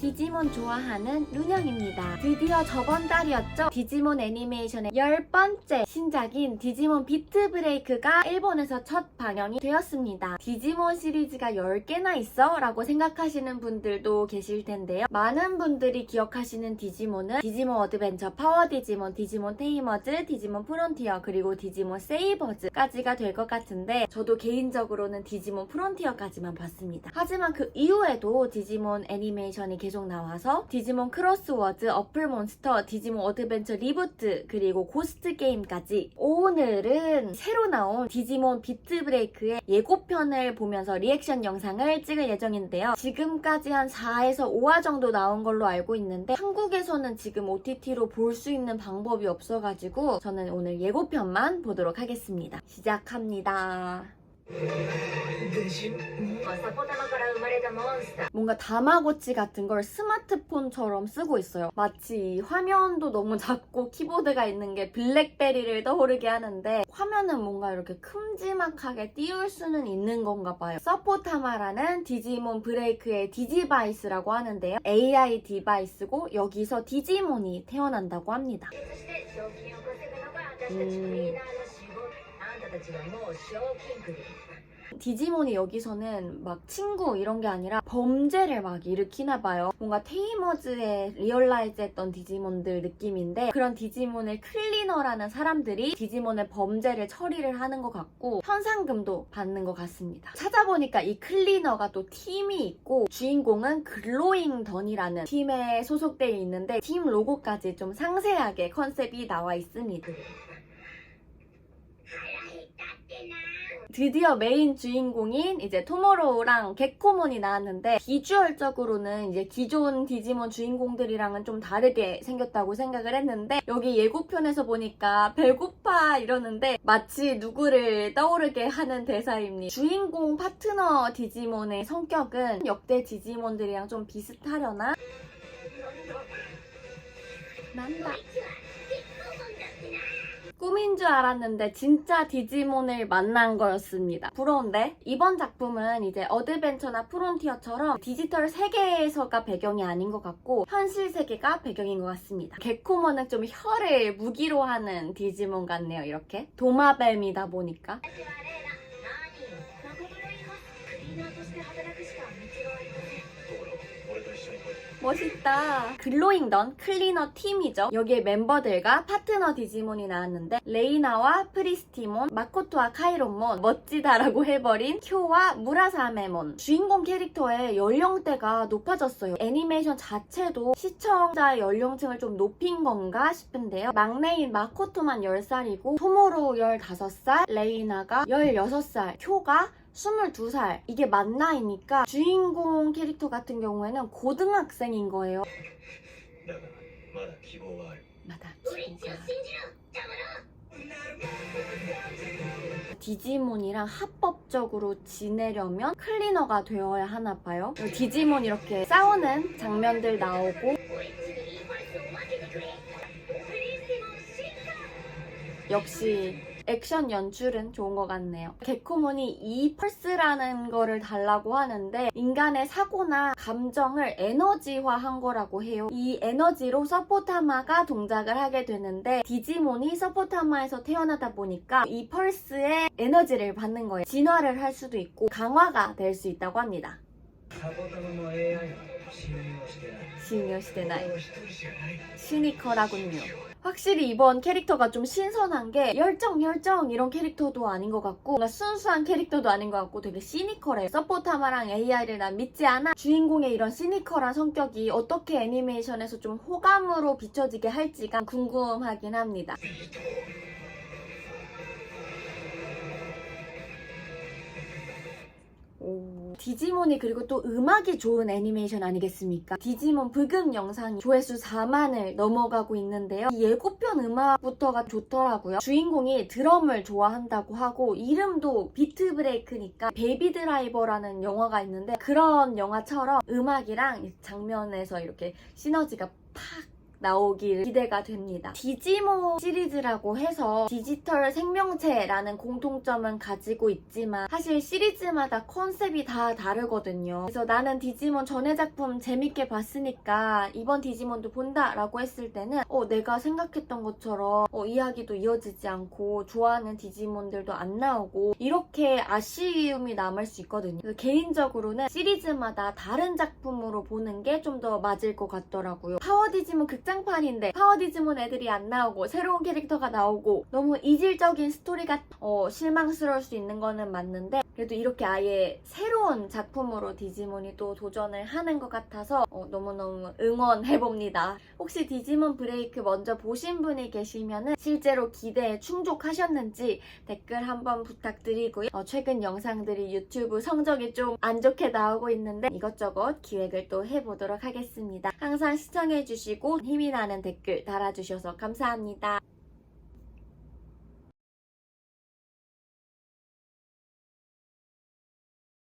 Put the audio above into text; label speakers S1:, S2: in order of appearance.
S1: 디지몬 좋아하는 lun영입니다. 드디어 저번 달이었죠? 디지몬 애니메이션의 열 번째 신작인 디지몬 비트 브레이크가 일본에서 첫 방영이 되었습니다. 디지몬 시리즈가 10개나 있어? 라고 생각하시는 분들도 계실 텐데요. 많은 분들이 기억하시는 디지몬은 디지몬 어드벤처, 파워 디지몬, 디지몬 테이머즈, 디지몬 프론티어, 그리고 디지몬 세이버즈까지가 될 것 같은데 저도 개인적으로는 디지몬 프론티어까지만 봤습니다. 하지만 그 이후에도 디지몬 애니메이션이 계속 나와서 디지몬 크로스워드, 어플몬스터, 디지몬 어드벤처 리부트, 그리고 고스트 게임까지 오늘은 새로 나온 디지몬 비트 브레이크의 예고편을 보면서 리액션 영상을 찍을 예정인데요. 지금까지 한 4에서 5화 정도 나온 걸로 알고 있는데 한국에서는 지금 OTT로 볼 수 있는 방법이 없어가지고 저는 오늘 예고편만 보도록 하겠습니다. 시작합니다.
S2: 음.
S1: 뭔가 다마고치 같은 걸 스마트폰처럼 쓰고 있어요. 마치 화면도 너무 작고 키보드가 있는 게 블랙베리를 떠오르게 하는데 화면은 뭔가 이렇게 큼지막하게 띄울 수는 있는 건가 봐요. 서포타마라는 디지몬 브레이크의 디지바이스라고 하는데요. AI 디바이스고 여기서 디지몬이 태어난다고 합니다.
S2: 음...
S1: 디지몬이 여기서는 막 친구 이런 게 아니라 범죄를 막 일으키나 봐요. 뭔가 테이머즈에 리얼라이즈 했던 디지몬들 느낌인데 그런 디지몬을 클리너라는 사람들이 디지몬의 범죄를 처리를 하는 것 같고 현상금도 받는 것 같습니다. 찾아보니까 이 클리너가 또 팀이 있고 주인공은 글로잉 던이라는 팀에 소속되어 있는데 팀 로고까지 좀 상세하게 컨셉이 나와 있습니다. 드디어 메인 주인공인 이제 토모로우랑 개코몬이 나왔는데 비주얼적으로는 이제 기존 디지몬 주인공들이랑은 좀 다르게 생겼다고 생각을 했는데 여기 예고편에서 보니까 배고파 이러는데 마치 누구를 떠오르게 하는 대사입니다. 주인공 파트너 디지몬의 성격은 역대 디지몬들이랑 좀 비슷하려나? 난다. 꿈인 줄 알았는데 진짜 디지몬을 만난 거였습니다. 부러운데? 이번 작품은 이제 어드벤처나 프론티어처럼 디지털 세계에서가 배경이 아닌 것 같고 현실 세계가 배경인 것 같습니다. 개코몬은 좀 혀를 무기로 하는 디지몬 같네요, 이렇게. 도마뱀이다 보니까. 멋있다. 글로잉던 클리너 팀이죠. 여기에 멤버들과 파트너 디지몬이 나왔는데 레이나와 프리스티몬, 마코토와 카이론몬, 멋지다라고 해버린 쿄와 무라사메몬. 주인공 캐릭터의 연령대가 높아졌어요. 애니메이션 자체도 시청자의 연령층을 좀 높인 건가 싶은데요. 막내인 마코토만 10살이고 토모로 15살, 레이나가 16살, 쿄가 22살. 이게 만 나이니까 주인공 캐릭터 같은 경우에는 고등학생인 거예요. 디지몬이랑 합법적으로 지내려면 클리너가 되어야 하나 봐요. 디지몬 이렇게 싸우는 장면들 나오고. 역시 액션 연출은 좋은 것 같네요. 개코몬이 이 펄스라는 거를 달라고 하는데 인간의 사고나 감정을 에너지화한 거라고 해요. 이 에너지로 서포타마가 동작을 하게 되는데 디지몬이 서포타마에서 태어나다 보니까 이 펄스의 에너지를 받는 거예요. 진화를 할 수도 있고 강화가 될 수 있다고 합니다.
S3: サポタマの AI は信用してない
S1: 신요시대 나이
S3: 俺は一人しかない
S1: 시니컬하군요. 확실히 이번 캐릭터가 좀 신선한 게 열정 열정 이런 캐릭터도 아닌 것 같고 뭔가 순수한 캐릭터도 아닌 것 같고 되게 시니컬해. 서포타마랑 AI를 난 믿지 않아. 주인공의 이런 시니컬한 성격이 어떻게 애니메이션에서 좀 호감으로 비춰지게 할지가 궁금하긴 합니다 디지몬이 그리고 또 음악이 좋은 애니메이션 아니겠습니까? 디지몬 브금 영상이 조회수 4만을 넘어가고 있는데요. 이 예고편 음악부터가 좋더라고요. 주인공이 드럼을 좋아한다고 하고 이름도 비트 브레이크니까 베이비 드라이버라는 영화가 있는데 그런 영화처럼 음악이랑 이 장면에서 이렇게 시너지가 팍 나오길 기대가 됩니다. 디지모 시리즈라고 해서 디지털 생명체라는 공통점은 가지고 있지만 사실 시리즈마다 컨셉이 다 다르거든요. 그래서 나는 디지몬 전에 작품 재밌게 봤으니까 이번 디지몬도 본다 라고 했을 때는 어, 내가 생각했던 것처럼 어, 이야기도 이어지지 않고 좋아하는 디지몬들도 안 나오고 이렇게 아쉬움이 남을 수 있거든요. 개인적으로는 시리즈마다 다른 작품으로 보는 게 좀 더 맞을 것 같더라고요. 파워 디지몬 극장 판인데 파워 디지몬 애들이 안 나오고 새로운 캐릭터가 나오고 너무 이질적인 스토리가 어, 실망스러울 수 있는 거는 맞는데 그래도 이렇게 아예 새로운 작품으로 디지몬이 또 도전을 하는 것 같아서 어, 너무너무 응원해봅니다. 혹시 디지몬 브레이크 먼저 보신 분이 계시면은 실제로 기대에 충족하셨는지 댓글 한번 부탁드리고요. 어, 최근 영상들이 유튜브 성적이 좀 안 좋게 나오고 있는데 이것저것 기획을 또 해보도록 하겠습니다. 항상 시청해주시고 힘이 나는 댓글 달아주셔서 감사합니다.